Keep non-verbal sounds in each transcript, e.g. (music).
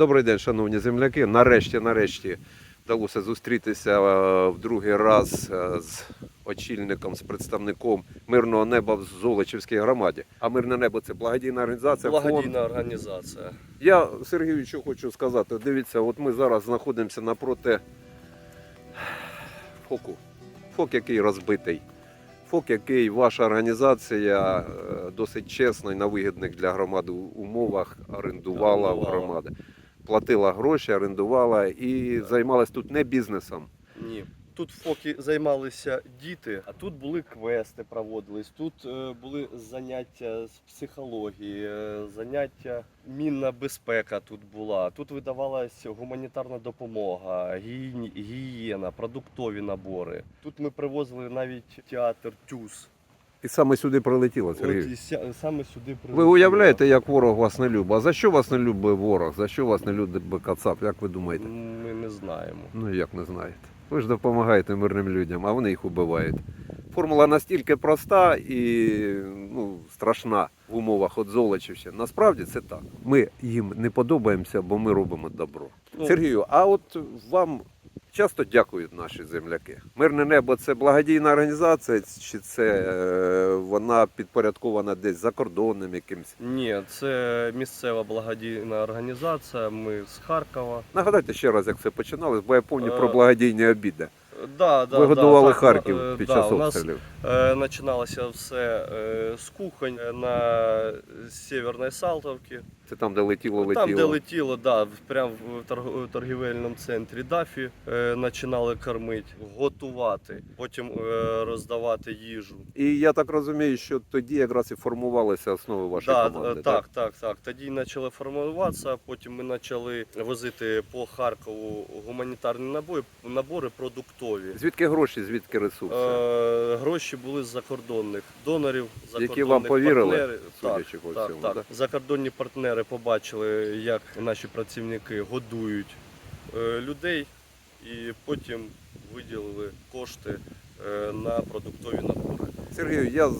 Добрий день, шановні земляки. Нарешті, нарешті вдалося зустрітися е, в другий раз е, з очільником, з представником мирного неба в Золочівській громаді. А мирне небо це благодійна організація. фонд. Благодійна організація. Я Сергію, що хочу сказати. Дивіться, от ми зараз знаходимося напроти фоку. Фок, який розбитий. Фок, який ваша організація е, досить чесно і на вигідних для громади умовах орендувала в громади. Платила гроші, орендувала і займалась тут не бізнесом. Ні. Тут фоки займалися діти, а тут були квести, проводились. Тут е, були заняття з психології, е, заняття мінна безпека тут була. Тут видавалась гуманітарна допомога, гігієна, продуктові набори. Тут ми привозили навіть театр тюз. І саме сюди прилетіло, От Сергій. і ся- саме сюди Ви прилетіло. уявляєте, як ворог вас не любить? А за що вас не любить ворог? За що вас не любить Кацап? Як ви думаєте? Ми не знаємо. Ну як не знаєте. Ви ж допомагаєте мирним людям, а вони їх убивають. Формула настільки проста і ну, страшна в умовах от Золочівщини. Насправді це так. Ми їм не подобаємося, бо ми робимо добро. Ну, Сергію, а от вам часто дякують наші земляки. Мирне небо це благодійна організація, чи це е, вона підпорядкована десь закордонним якимсь? Ні, це місцева благодійна організація. Ми з Харкова. Нагадайте ще раз, як це починалось, бо я пам'ятаю про Е, благодійні обіди. Да, да, Ви годували да, так, Харків е, під да, час у нас обстрілів. е, починалося все е, з кухонь е, на Сєвєрної Салтовці. Це там, де летіло, летіло. Там, де летіло, да, прямо в торгівельному центрі Дафі е, починали кормити, готувати, потім е, роздавати їжу. І я так розумію, що тоді якраз і формувалися основи вашої Да, команди. е, так, так, так. Тоді почали формуватися, потім ми почали возити по Харкову гуманітарні набої, набори продуктові. Звідки гроші, звідки ресурси? Е, гроші були з закордонних донорів, закордонних Які вам повірили, партнерів. Так, по так, всьому, так. да? Закордонні партнери побачили, як наші працівники годують е, людей, і потім виділили кошти на продуктові набори. Сергію, я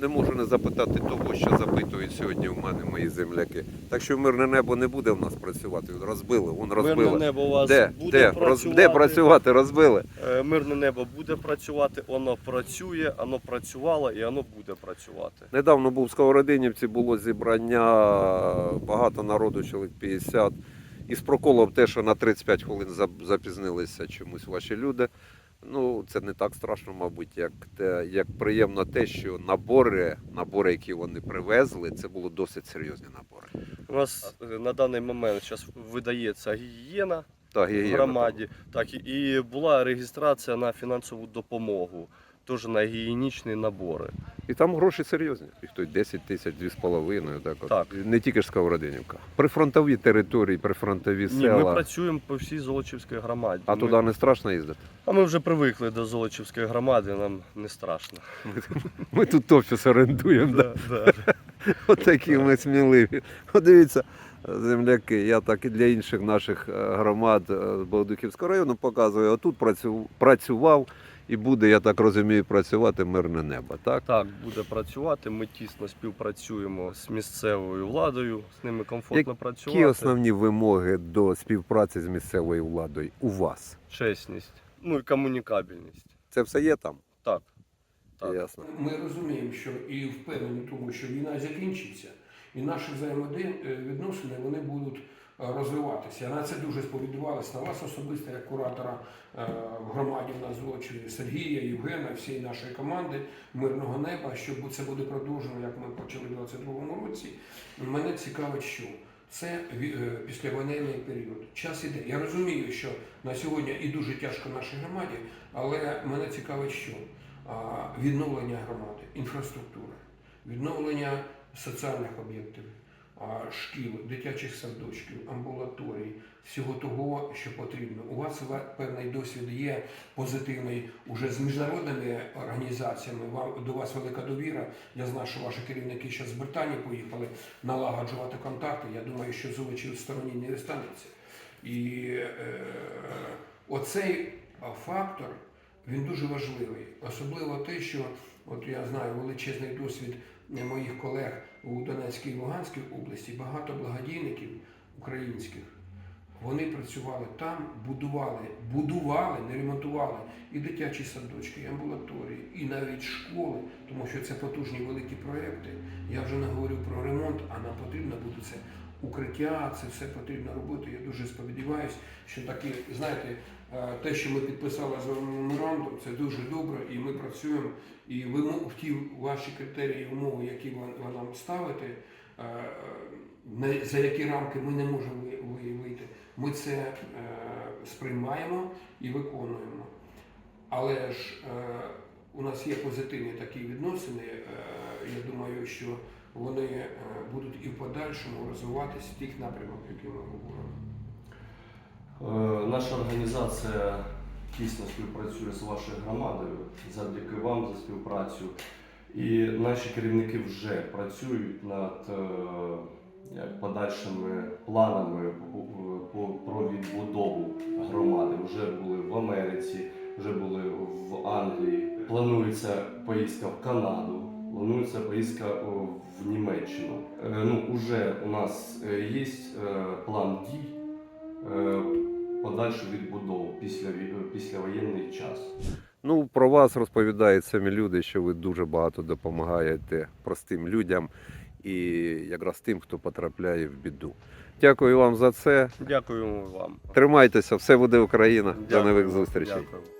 не можу не запитати того, що запитують сьогодні в мене мої земляки. Так що мирне небо не буде в нас працювати. Розбили, вон розбили. Мирне небо у вас де, буде де, працювати. де працювати? Розбили. Е, Мирне небо буде працювати, воно працює, воно працювало і воно буде працювати. Недавно був в Сковородинівці, було зібрання, багато народу, чоловік 50. І з проколом те, що на 35 хвилин запізнилися чомусь ваші люди. Ну, це не так страшно, мабуть, як, те, як приємно те, що набори, набори, які вони привезли, це були досить серйозні набори. У нас е, на даний момент зараз видається гігієна Так, в громаді, так і була реєстрація на фінансову допомогу, теж на гігієнічні набори. І там гроші серйозні. І хто 10 тисяч, 2,5. Так, от. Так. Не тільки ж Сковородинівка. Прифронтові території, прифронтові Ні, села. ми працюємо по всій Золочівській громаді. А ми, туди не страшно їздити? а ми вже привикли до Золочівської громади, нам не страшно. (laughs) Ми тут офіс орендуємо. Да? Да, да. (laughs) Отакі ми сміливі. От дивіться, земляки, я так і для інших наших е, громад е, Богодухівського району показую. Отут працю- працював і буде, я так розумію, працювати мирне небо. Так? Так, буде працювати. Ми тісно співпрацюємо з місцевою владою, з ними комфортно працювати. Які основні вимоги до співпраці з місцевою владою у вас? Чесність, ну і комунікабельність. Це все є там? Так. Так. Ясно. Ми розуміємо, що і впевнені в тому, що війна закінчиться, і наші взаємовідносини вони будуть е, розвиватися. На це дуже сповідувалися на вас особисто, як куратора е, громаді в нас Золочеві, Сергія, Євгена, всієї нашої команди мирного неба. Що це буде продовжено, як ми почали в 22-му році. Мене цікавить, що це е, післявоєнний період. Час іде. Я розумію, що на сьогодні і дуже тяжко нашій громаді, але мене цікавить, що відновлення громади, інфраструктури, відновлення соціальних об'єктів, шкіл, дитячих садочків, амбулаторій, всього того, що потрібно. У вас певний досвід є позитивний уже з міжнародними організаціями. Вам до вас велика довіра. Я знаю, що ваші керівники ще з Британії поїхали налагоджувати контакти. Я думаю, що Золочів в стороні не останеться. І е, оцей фактор він дуже важливий. Особливо те, що от я знаю величезний досвід моїх колег у Донецькій і Луганській області, багато благодійників українських Вони працювали там, будували, будували, не ремонтували і дитячі садочки, і амбулаторії, і навіть школи, тому що це потужні великі проекти. Я вже не говорю про ремонт, а нам потрібно буде це укриття, це все потрібно робити. Я дуже сподіваюся, що такі, знаєте, е, те, що ми підписали з меморандум, це дуже добре, і ми працюємо. І ви ті ваші критерії, умови, які ви, нам ставите, е, за які рамки ми не можемо ви- ви- вийти, ми це е, сприймаємо і виконуємо. Але ж е, у нас є позитивні такі відносини. Е, я думаю, що вони е, будуть і в подальшому розвиватися в тих напрямах, які ми говоримо. Е, Наша організація тісно співпрацює з вашою громадою. Завдяки вам за співпрацю. І наші керівники вже працюють над е, подальшими планами про відбудову громади. Вже були в Америці, вже були в Англії. Планується поїздка в Канаду, планується поїздка в Німеччину. Е, Ну, уже у нас е, є е, план дій е, подальшу відбудову після післявоєнний час. Ну, про вас розповідають самі люди, що ви дуже багато допомагаєте простим людям і якраз тим, хто потрапляє в біду. Дякую вам за це. Дякуємо вам. Тримайтеся, все буде Україна. До нових зустрічей. Дякую.